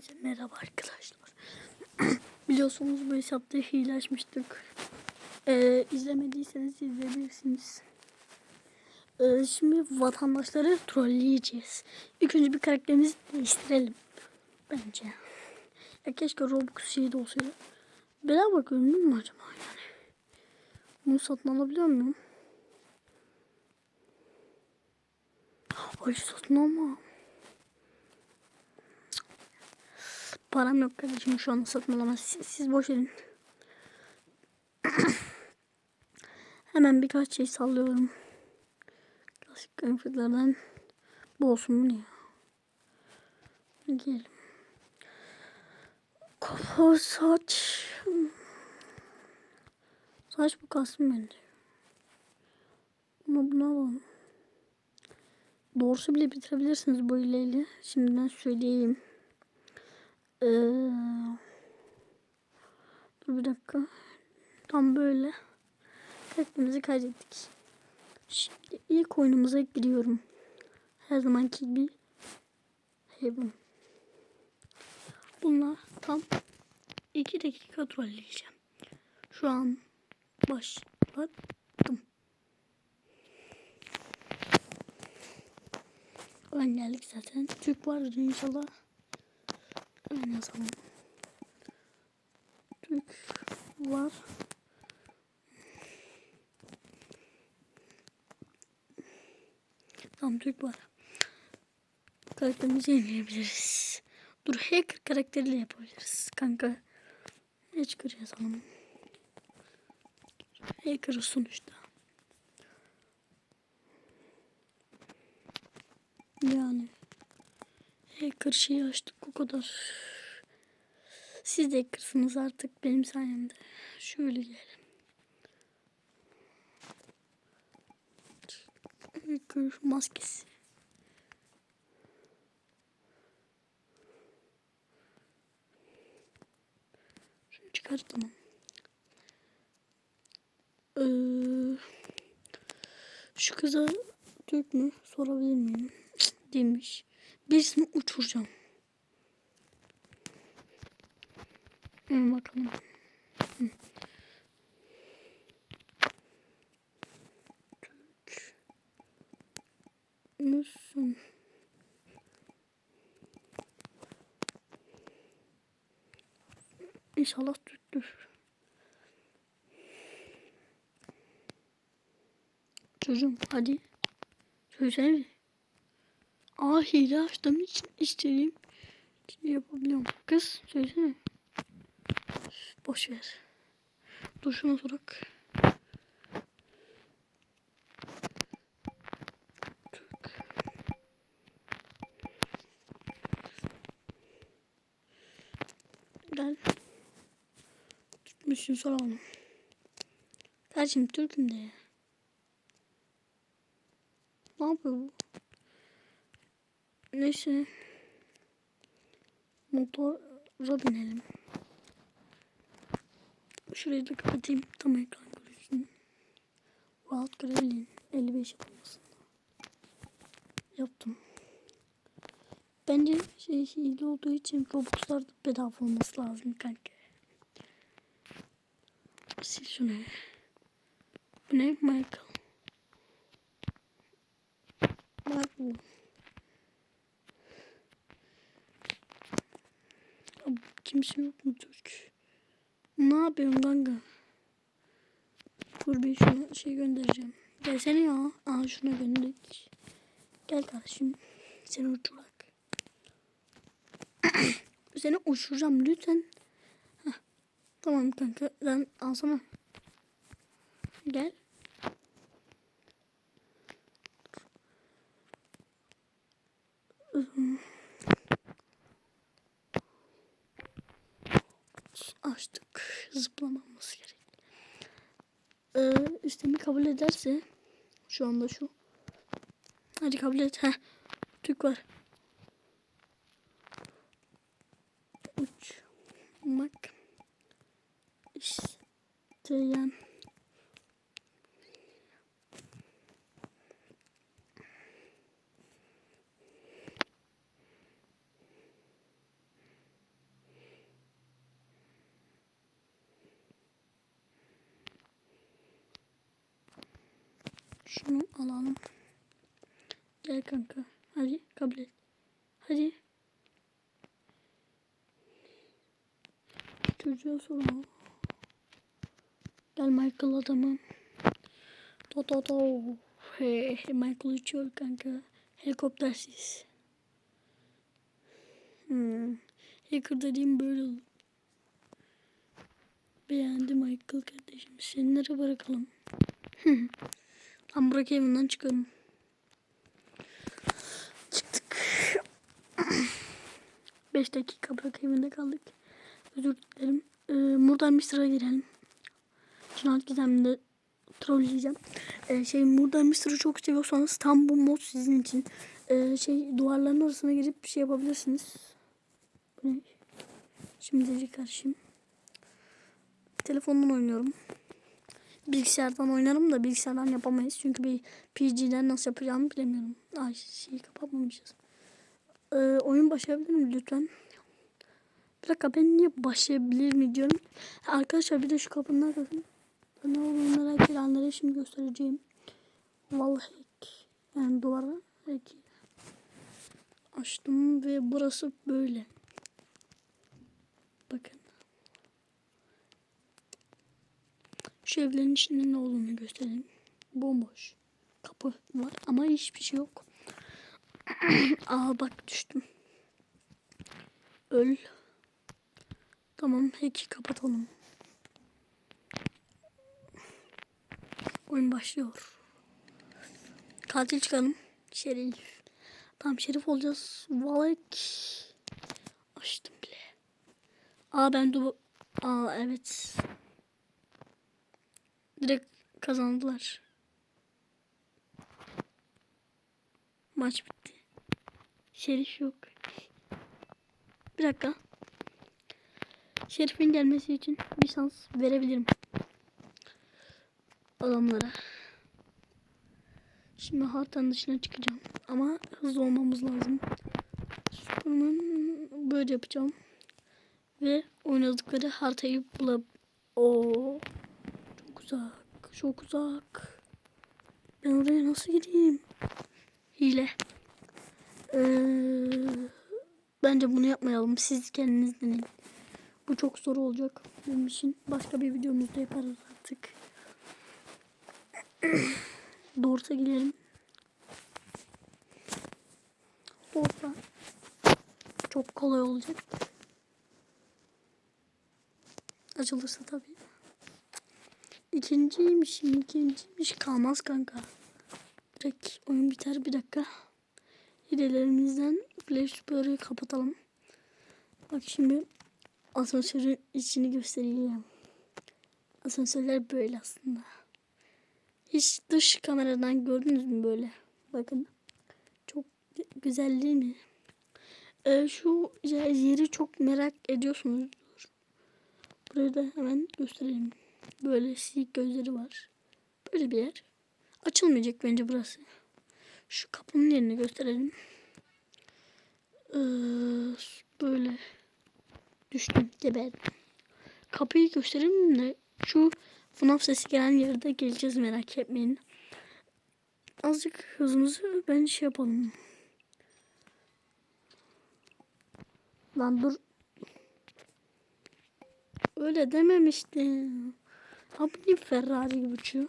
Hepinize merhaba arkadaşlar. Biliyorsunuz bu hesapta hile açmıştık. Ee, izlemediyseniz izleyebilirsiniz. Ee, şimdi vatandaşları trolleyeceğiz. İlk önce bir karakterimizi değiştirelim. Bence. Ya keşke Robux şeyi de olsaydı. Bedava görünür mü acaba yani? Bunu satın alabiliyor muyum? Ay satın alma. Param yok kardeşim şu anda satın alamaz. Siz, siz boş verin. Hemen birkaç şey sallıyorum. Klasik kıyafetlerden. Bu olsun mu ne ya? Giyelim. Kafa saç. Saç bu kalsın bence. Ama bunu alalım. Doğrusu bile bitirebilirsiniz bu ileyle. Şimdiden söyleyeyim. Ee, dur bir dakika. Tam böyle. Karakterimizi kaydettik. Şimdi ilk oyunumuza giriyorum. Her zamanki gibi Heaven. Bunlar tam 2 dakika trolleyeceğim. Şu an başladım. Ben geldik zaten. Türk vardır inşallah. Yazalım. Türk var. Tamam Türk var. Karakterimizi yenileyebiliriz. Dur hacker karakteriyle yapabiliriz kanka. Hacker yazalım. Hacker sonuçta. Yani. Hacker şeyi açtık o kadar. Siz de hackersınız artık benim sayemde. Şöyle gelelim. Hacker maskesi. Şunu çıkartalım. Ee, şu kıza Türk mü sorabilir miyim? Demiş. Birisini uçuracağım. Hemen bakalım. Hı. Müsün? İnşallah Türktür. Çocuğum hadi. Söylesene. Aa hile açtığım için istediğim şey yapabiliyorum. Kız söylesene. Boş ver. Dur şunu sorak. Gel. Türkmüşsün soralım. Kardeşim Türk'üm de. Ne yapıyor bu? Neyse. Motora binelim. Şurayı da kapatayım. Tam ekran görürsün. Rahat görebilin. 55 yapılmasın. Yaptım. Bence şey hile olduğu için Robux'lar da bedava olması lazım kanka. Sil şunu. Bu ne? Michael. Michael. Ya, kimse yok mu Türk? Ne yapıyorsun kanka? Dur bir şuna şey göndereceğim. Gelsene ya. Aa şuna gönderdik. Gel kardeşim. Seni uçurak. Seni uçuracağım lütfen. Heh. Tamam kanka. Sen alsana. Gel. Açtık. Zıplamamız gerek. Ee, istemi kabul ederse şu anda şu. Hadi kabul et. Heh. Türk var. Uçmak isteyen Şunu alalım. Gel kanka. Hadi kabul et. Hadi. Çocuğa sorma. Gel Michael adamım. To to to. He, he, Michael uçuyor kanka. Helikoptersiz. Hmm. Hacker dediğim böyle olur. Beğendi Michael kardeşim. Seni nereye bırakalım? Tam bırak evinden çıkalım. 5 dakika bırak evinde kaldık. Özür dilerim. Ee, buradan bir sıra girelim. Cinayet gizeminde trolleyeceğim. Ee, şey buradan bir sıra çok seviyorsanız tam bu mod sizin için. Ee, şey duvarların arasına girip bir şey yapabilirsiniz. Ne? Şimdi karşıyım. Telefondan oynuyorum. Bilgisayardan oynarım da bilgisayardan yapamayız. Çünkü bir PG'den nasıl yapacağımı bilemiyorum. Ay şeyi kapatmamışız. Ee, oyun başlayabilir mi lütfen? Bir dakika ben niye başlayabilir mi diyorum. Arkadaşlar bir de şu kapının arkasında ne olduğunu merak edenlere şimdi göstereceğim. Vallahi yani duvara hack açtım ve burası böyle. Bakın. Şu evlerin içinde ne olduğunu göstereyim. Bomboş. Kapı var ama hiçbir şey yok. Aa bak düştüm. Öl. Tamam hack'i kapatalım. Oyun başlıyor. Katil çıkalım. Şerif. Tamam şerif olacağız. Valak. Açtım bile. Aa ben du... Aa evet. Direkt kazandılar. Maç bitti. Şerif yok. Bir dakika. Şerif'in gelmesi için bir şans verebilirim. Adamlara. Şimdi haritanın dışına çıkacağım. Ama hızlı olmamız lazım. Superman böyle yapacağım. Ve oynadıkları haritayı bulup o çok uzak, çok uzak. Ben oraya nasıl gideyim? Hile. Ee, bence bunu yapmayalım. Siz kendiniz deneyin. Bu çok zor olacak benim için. Başka bir videomuzda yaparız artık. Doğrusa gidelim. Doğrusa çok kolay olacak. Açılırsa tabii. İkinciymiş, ikinciymiş. Kalmaz kanka. Direkt oyun biter bir dakika. Hilelerimizden Play Store'u kapatalım. Bak şimdi asansörün içini göstereyim. Asansörler böyle aslında. Hiç dış kameradan gördünüz mü böyle? Bakın. Çok güzel değil mi? Ee, şu yeri çok merak ediyorsunuz. Burayı da hemen göstereyim. Böyle siyik gözleri var. Böyle bir yer. Açılmayacak bence burası. Şu kapının yerini gösterelim. Ee, böyle düştüm geberdim. Kapıyı göstereyim de şu FNAF sesi gelen yerde geleceğiz merak etmeyin. Azıcık hızımızı bence şey yapalım. Lan dur. Öyle dememiştim. Abi Ferrari gibi uçuyor.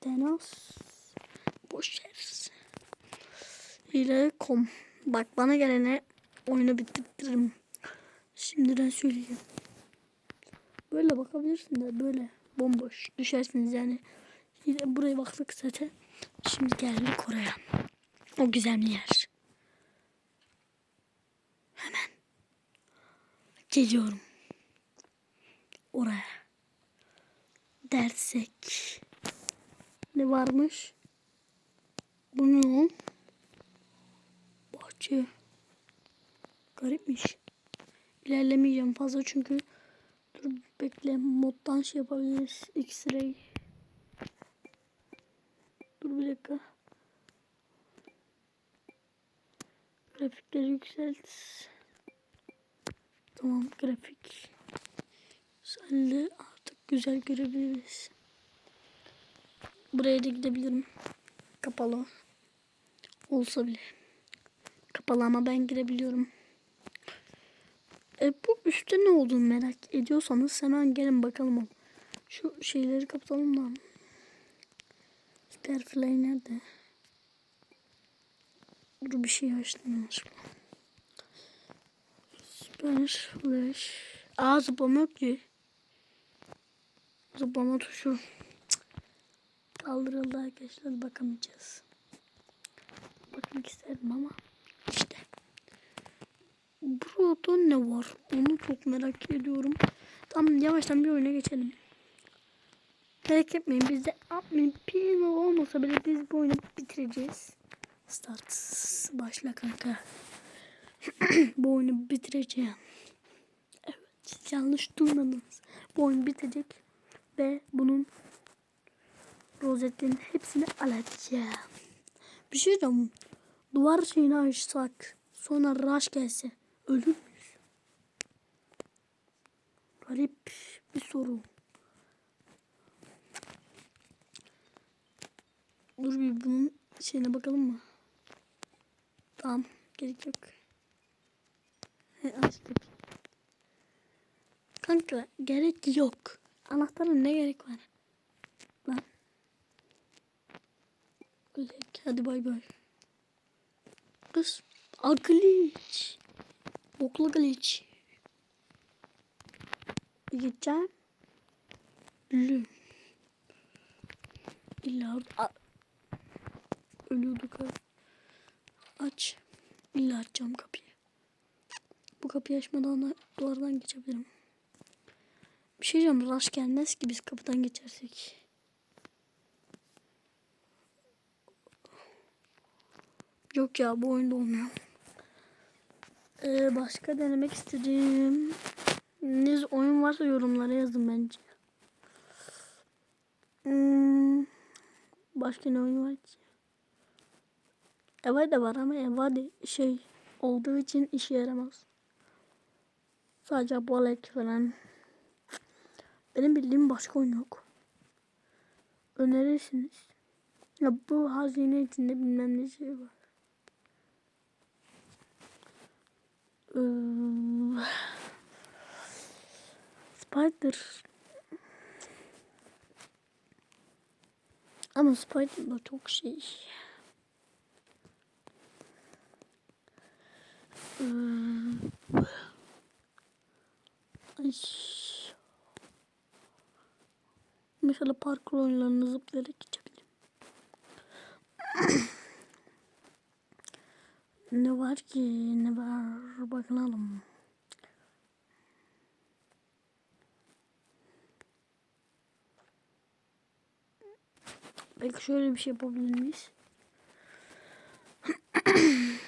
Tenas. Boş. Hile.com Bak bana gelene oyunu bitirtirim. Şimdiden söyleyeyim. Böyle bakabilirsin de böyle bomboş düşersiniz yani. Yine buraya baktık zaten. Şimdi geldik oraya. O gizemli yer. Hemen geliyorum. Oraya. Dersek ne varmış? Bu Bahçe. Garipmiş. İlerlemeyeceğim fazla çünkü dur bekle moddan şey yapabiliriz. X-ray. Dur bir dakika. Grafikleri yükselt. Tamam grafik. Senle artık güzel görebiliriz. Buraya da gidebilirim. Kapalı. Olsa bile. Kapalı ama ben girebiliyorum. E, bu üstte ne olduğunu merak ediyorsanız hemen gelin bakalım. Şu şeyleri kapatalım da. Starfly nerede? Dur bir şey açtım yanlışlıkla. Süper Flash. Aa zıplama yok ki. Zıplama tuşu. Kaldırıldı arkadaşlar bakamayacağız. Bakmak isterdim ama. Burada ne var? Onu çok merak ediyorum. Tamam yavaştan bir oyuna geçelim. Merak etmeyin bizde admin pin olmasa bile biz bu oyunu bitireceğiz. Start başla kanka. bu oyunu bitireceğim. Evet yanlış duymadınız. Bu oyun bitecek ve bunun rozetlerin hepsini alacağım. Bir şey diyeceğim. Duvar şeyini açsak sonra rush gelse ölür müyüz? Garip bir soru. Dur bir bunun şeyine bakalım mı? Tamam gerek yok. He, açtık. Kanka gerek yok. Anahtarın ne gerek var? Lan. Hadi bay bay. Kız. Glitch. Boklu glitch. Bir gideceğim. Lü. İlla. Ölüyorduk. Aç. İlla açacağım kapıyı. Bu kapıyı açmadan da duvardan geçebilirim. Bir şey diyeceğim. Rush gelmez ki biz kapıdan geçersek. Yok ya bu oyunda olmuyor. Ee, başka denemek istediğim ne oyun varsa yorumlara yazın bence. Hmm, başka ne oyun var ki? Eva da var ama Eva de şey olduğu için işe yaramaz. Sadece balık falan. Benim bildiğim başka oyun yok. Önerirsiniz. Ya bu hazine içinde bilmem ne şey var. Spider. Ama Spider da çok şey. Mesela parkur oyunlarını zıplayarak geçebilirim. Ne var ki? Ne var? Bakalım. Belki şöyle bir şey yapabilir miyiz?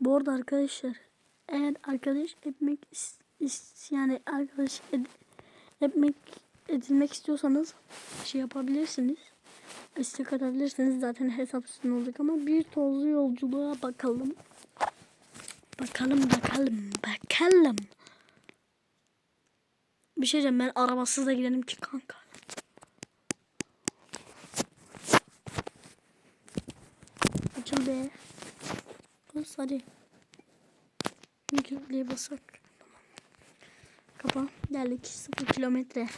Bu arada arkadaşlar eğer arkadaş etmek is, is- yani arkadaş ed, etmek edilmek istiyorsanız şey yapabilirsiniz. İstek atabilirsiniz. Zaten hesap sizin olacak ama bir tozlu yolculuğa bakalım. Bakalım bakalım bakalım. Bir şey diyeceğim ben arabasız da gidelim ki kanka. Açıl be. Bas hadi. Köprüye basak. Kapa. Geldik 0 kilometre.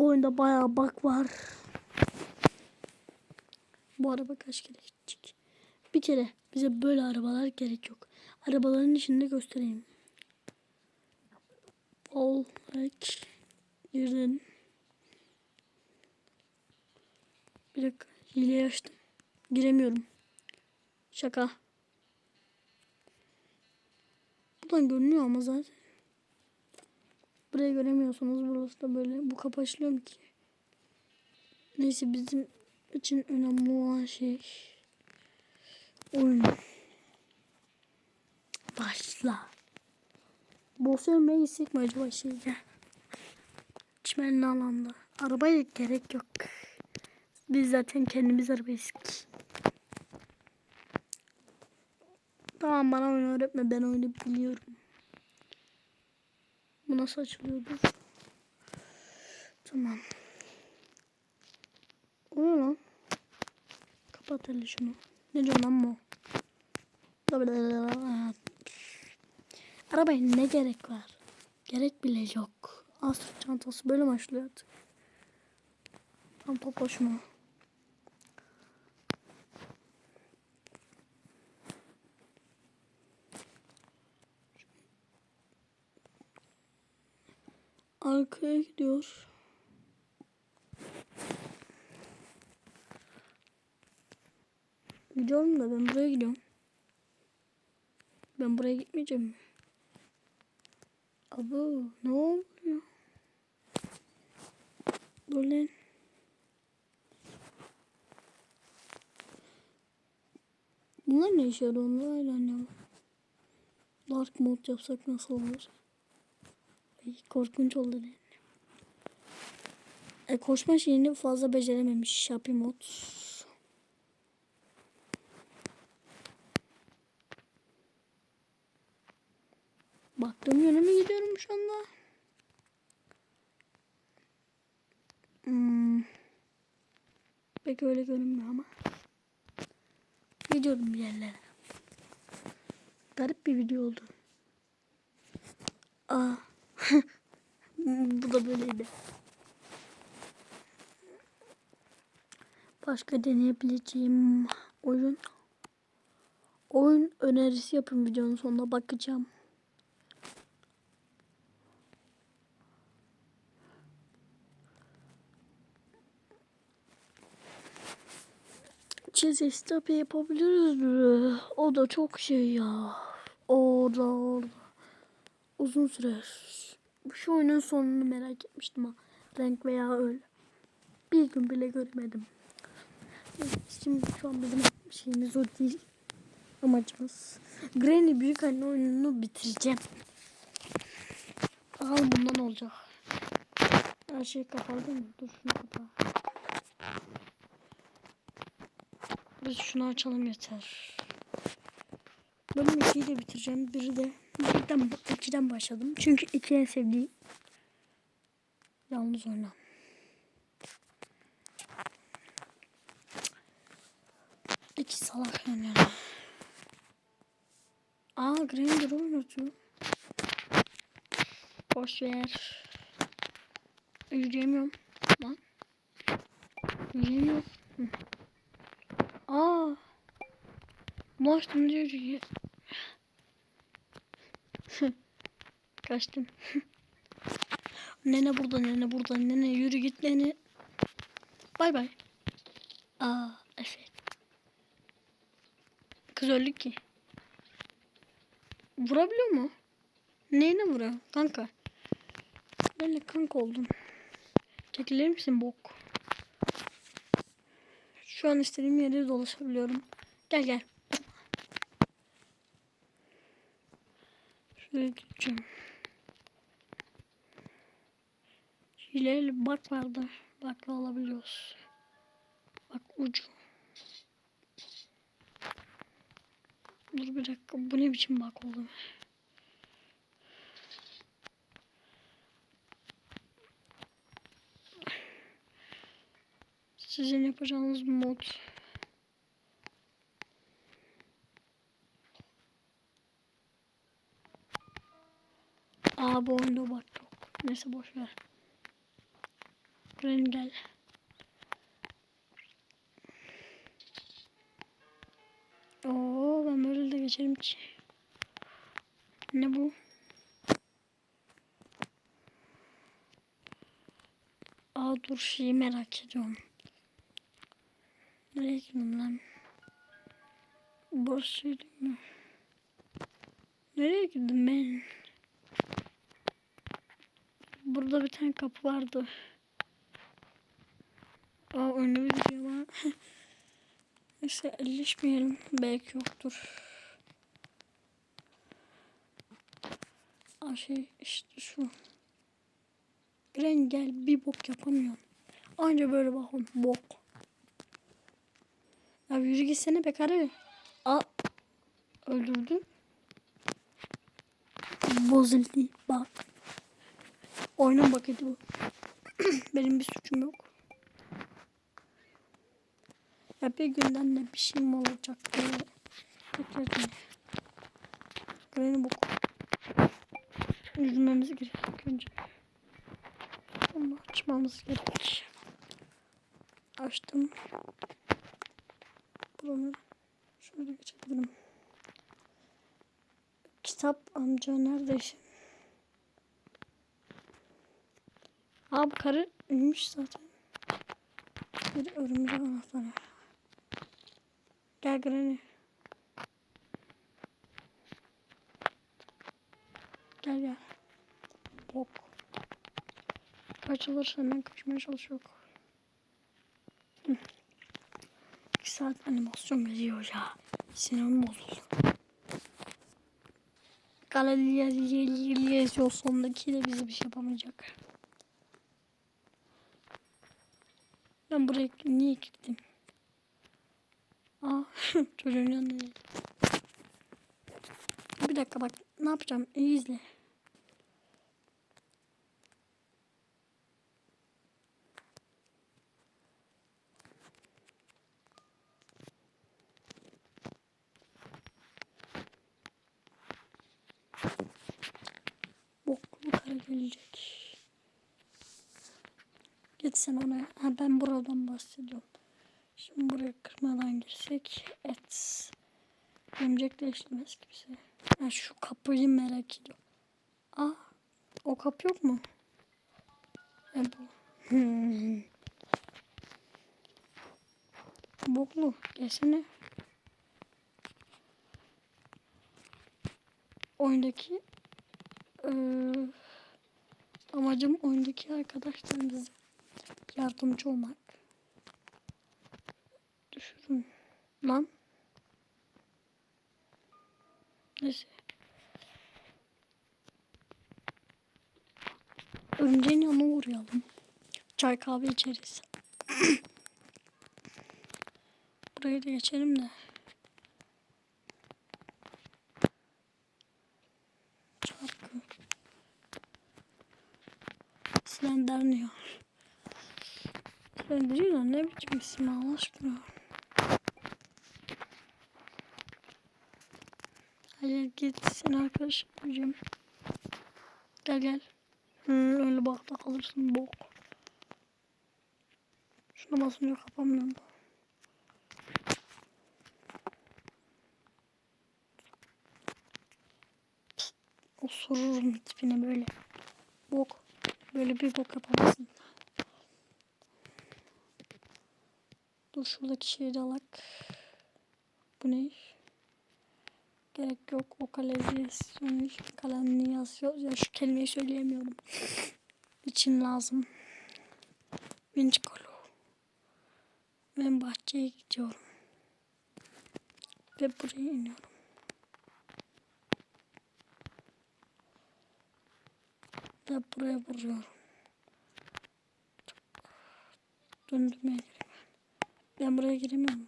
Bu oyunda bayağı bug var. Bu araba kaç kere gidecek? Bir kere bize böyle arabalar gerek yok. Arabaların içinde göstereyim. Like girdin. Bir dakika hile açtım. Giremiyorum. Şaka. Buradan görünüyor ama zaten. Burayı göremiyorsunuz. Burası da böyle. Bu mu ki? Neyse bizim için önemli olan şey oyun. Başla. Boss ölmeye gitsek mi acaba şeyde? Çimenli alanda. Arabaya gerek yok. Biz zaten kendimiz arabayız ki. Tamam bana oyunu öğretme ben oyunu biliyorum. Bu nasıl açılıyordu? Tamam. O ne lan? Kapat hele şunu. Ne diyorsun lan bu? Arabaya ne gerek var? Gerek bile yok. Asır çantası böyle başlıyor artık. Tam topla şunu. Arkaya gidiyor. Gidiyorum da ben buraya gidiyorum. Ben buraya gitmeyeceğim. Abo ne oluyor? Dur lan. Bunlar ne işe yarıyor? Onlar? Dark mode yapsak nasıl olur? Korkunç oldu lan. E, koşma şeyini fazla becerememiş Şapi mod. Baktığım yöne mi gidiyorum şu anda? Hmm. Pek öyle görünmüyor ama. Gidiyorum bir yerlere. Garip bir video oldu. Aa. Bu da böyleydi. Başka deneyebileceğim oyun. Oyun önerisi yapın videonun sonuna bakacağım. Chess Stop'ı yapabiliriz. O da çok şey ya. Orada orada. Uzun sürer. Şu oyunun sonunu merak etmiştim ha. Renk veya öyle. Bir gün bile göremedim. Şimdi şu an bizim şeyimiz o değil. Amacımız. Granny büyük anne oyununu bitireceğim. Bakalım bundan olacak. Her şey kapalı mi? Dur şunu kapa. Biz şunu açalım yeter. Bölüm 2'yi de bitireceğim. Biri de birden, ikiden başladım. Çünkü iki en sevdiğim. Yalnız oyna. İki salak yan yana. Aa Granger oynatıyor. Boş ver. Yürüyemiyorum. Lan. Yürüyemiyorum. Aa. Ulaştım diyor ki. Kaçtım. nene burada nene burada nene yürü git nene. Bay bay. Aa Efe. Kız öldü ki. Vurabiliyor mu? Neyine vuruyor? Kanka. Benimle kanka oldun. Çekilir misin bok? Şu an istediğim yere dolaşabiliyorum. Gel gel. Şuraya gideceğim. Hileli bak vardı. Bakla alabiliyoruz. Bak ucu. Dur bir dakika. Bu ne biçim bak oldu? Sizin yapacağınız mod. Aa bu oyunda bak yok. Neyse boş Gren gel. Oo ben böyle de geçerim ki. Ne bu? Aa dur şeyi merak ediyorum. Nereye gittim lan? Burasıydı mı? Nereye gittim ben? Burada bir tane kapı vardı. Aa önüne bir gidiyor ama. Neyse elleşmeyelim. Belki yoktur. Aa şey işte şu. Gren gel bir bok yapamıyorum. Anca böyle bakın bok. Ya yürü gitsene be karı. Aa öldürdü. Bozuldu bak. Oyunun baketi bu. Benim bir suçum yok. Ya bir günden de bir şey mi olacak böyle. Bekledim. Granny boku. Yüzmemiz gerek önce. Onu açmamız gerek. Açtım. Buranı şöyle geçebilirim. Kitap amca neredesin? Abi karı ölmüş zaten. Bir örümcek anahtarı. Gel Granny. Gel gel. Bok. Kaçılır hemen kaçmaya çalışıyor. Hı. İki saat animasyon veriyor ya. Sinirim bozuldu. Galileo yazıyor sonundakiyle bize bir şey yapamayacak. Ben buraya niye gittim? Çocuğun yanına. Bir dakika bak ne yapacağım iyi izle. Boklu kara gelecek. Git sen ona. Ha, ben buradan bahsediyorum. Şimdi buraya kırmadan girsek et. Örümcekle işlemez kimse. Ha, şu kapıyı merak ediyorum. Aa, o kapı yok mu? E bu. Hmm. Boklu gelsene. Oyundaki eee, amacım oyundaki arkadaşlarımıza yardımcı olmak. Düşürün. Lan. Neyse. Örümceğin yanına uğrayalım. Çay kahve içeriz. Burayı da geçelim de. Çarkı. Slenderniyor. Slenderiyor ne biçim isim Allah aşkına. Hayır git sen arkadaş yapacağım. Gel gel. Hı, öyle bakta kalırsın bok. Şuna basınca kapamıyorum. Pst, Osururum tipine böyle. Bok. Böyle bir bok yapamazsın. Dur şuradaki şeyi de alak. Bu ne? Gerek yok. Vokalizasyon, kalaniyasyon. Ya şu kelimeyi söyleyemiyorum. İçin lazım. Vinç kolu. Ben bahçeye gidiyorum. Ve buraya iniyorum. Ve buraya vuruyorum. Döndürmeye gerek. Ben buraya giremiyorum.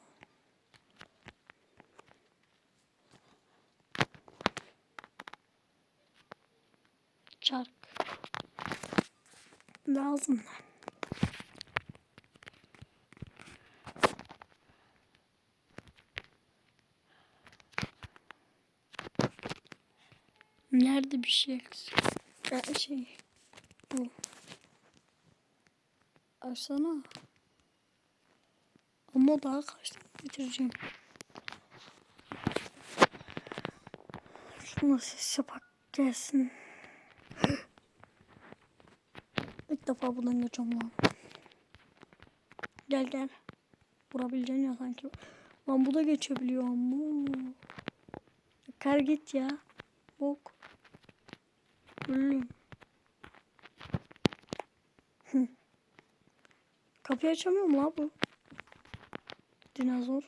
Çark. Lazım. Nerede bir şey eksik? Ya şey. Bu. Açsana. Ama daha kaçta bitireceğim. Şuna ses yapak gelsin. İlk defa buradan geçiyorum lan. Gel gel. Vurabileceksin ya sanki. Lan bu da geçebiliyor mu? Kar git ya. Bok. Ölüm. Kapıyı açamıyor mu la bu? Dinozor.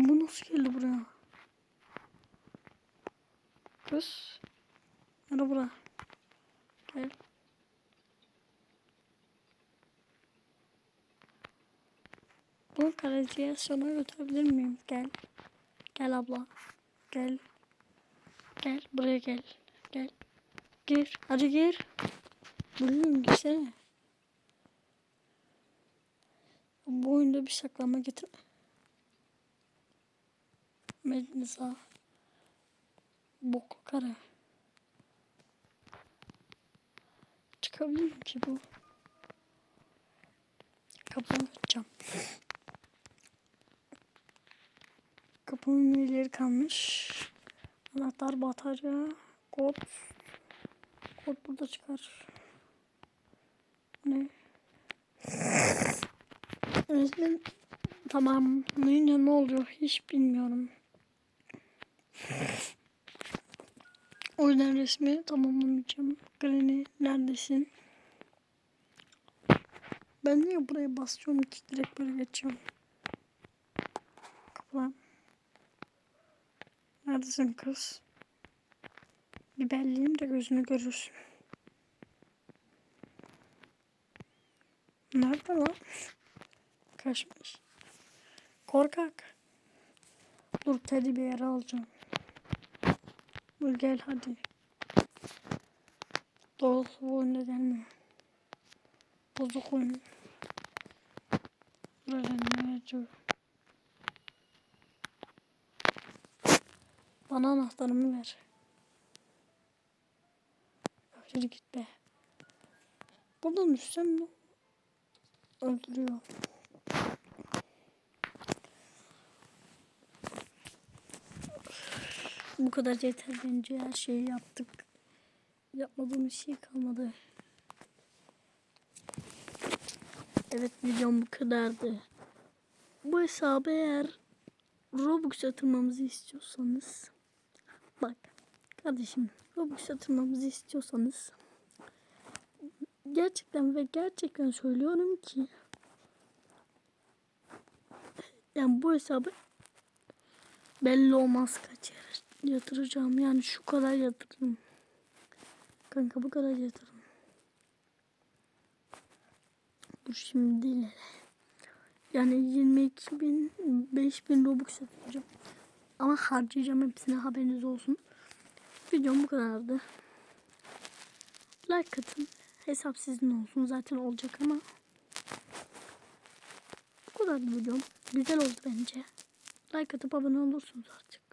Lan bu nasıl geldi buraya? Kız. Merhaba. bura. Gel. Bunu kanalizasyona götürebilir miyim? Gel. Gel abla. Gel. Gel buraya gel. Gel. Gir. Hadi gir. Buyurun girsene. Bu oyunda bir saklama getir. Medniza. Boklu kara. Çıkabilir ki bu? Kapını açacağım. Kapının ileri kalmış. Anahtar batarya. Kod. Kod burada çıkar. Ne? Resmen tamamlayınca ne oluyor hiç bilmiyorum. O yüzden resmi tamamlamayacağım. Granny neredesin? Ben niye buraya basıyorum ki direkt böyle geçiyorum. Kapıdan. Neredesin kız? Bir belleyeyim de gözünü görürsün. Nerede lan? Kaçmış. Korkak. Dur teddy bir yere alacağım. Dur gel hadi. Doğrusu bu oyunda gelmiyor. Bozuk oyun. Buraya ne acaba? Bana anahtarımı ver. Yürü git be. Buradan düşsem? Öldürüyor. Bu kadar yeter bence her şeyi yaptık. Yapmadığım bir şey kalmadı. Evet videom bu kadardı. Bu hesabı eğer Robux yatırmamızı istiyorsanız bak kardeşim Robux yatırmamızı istiyorsanız gerçekten ve gerçekten söylüyorum ki yani bu hesabı belli olmaz kaç yer yatıracağım. Yani şu kadar yatırdım kanka bu kadar yatırdım dur şimdi değil. Yani 22 bin 5 bin robux yatıracağım. Ama harcayacağım hepsine haberiniz olsun. Videom bu kadardı. Like atın. Hesap sizin olsun. Zaten olacak ama. Bu kadar videom. Güzel oldu bence. Like atıp abone olursunuz artık